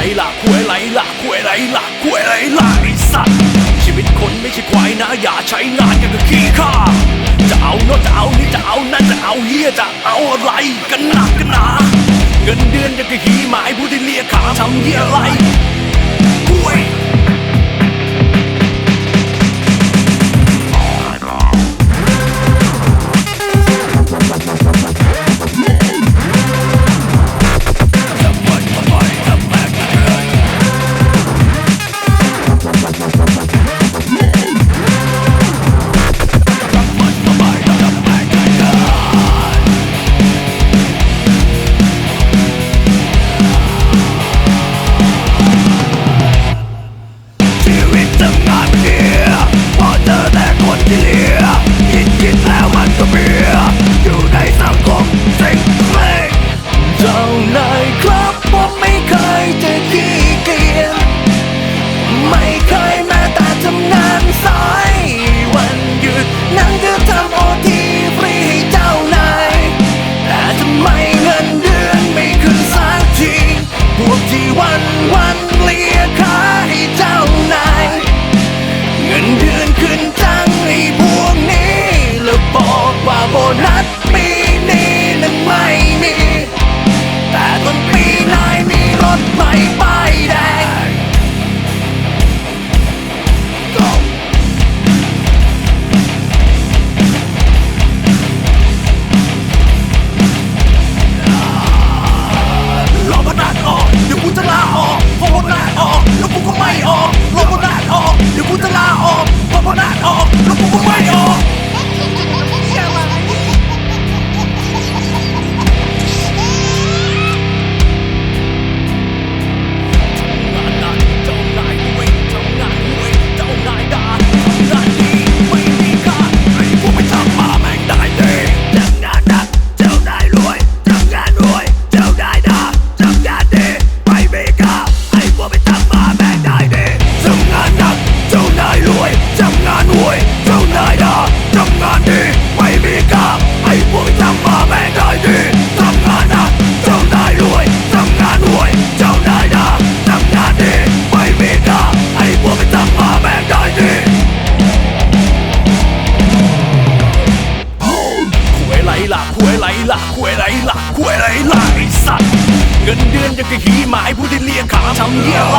ไหล่ะควยไหลล่ะควยไหลล่ะควยไหลล่ะไอสัตว์ชีวิตคนไม่ใช่ควายนะอย่าใช้งานกันกับขี้ข้าจะเอาโน้จะเอานี่จะเอานั่นจะเอาเฮียจะเอาอะไรกันหนักกันหนาเงินเดือนจะกระหีหมายผู้ที่เลียขาทำเฮียอะไรกล้วย วันวันเลียขาให้เจ้านาย เงินเดือนขึ้น หวยไหลหลักหวยไหลหลักหวยไหลหลักไอสัตเงินเดือนยังกะหีหมายผู้ที่เลี้ยขาทำเหี้ยไร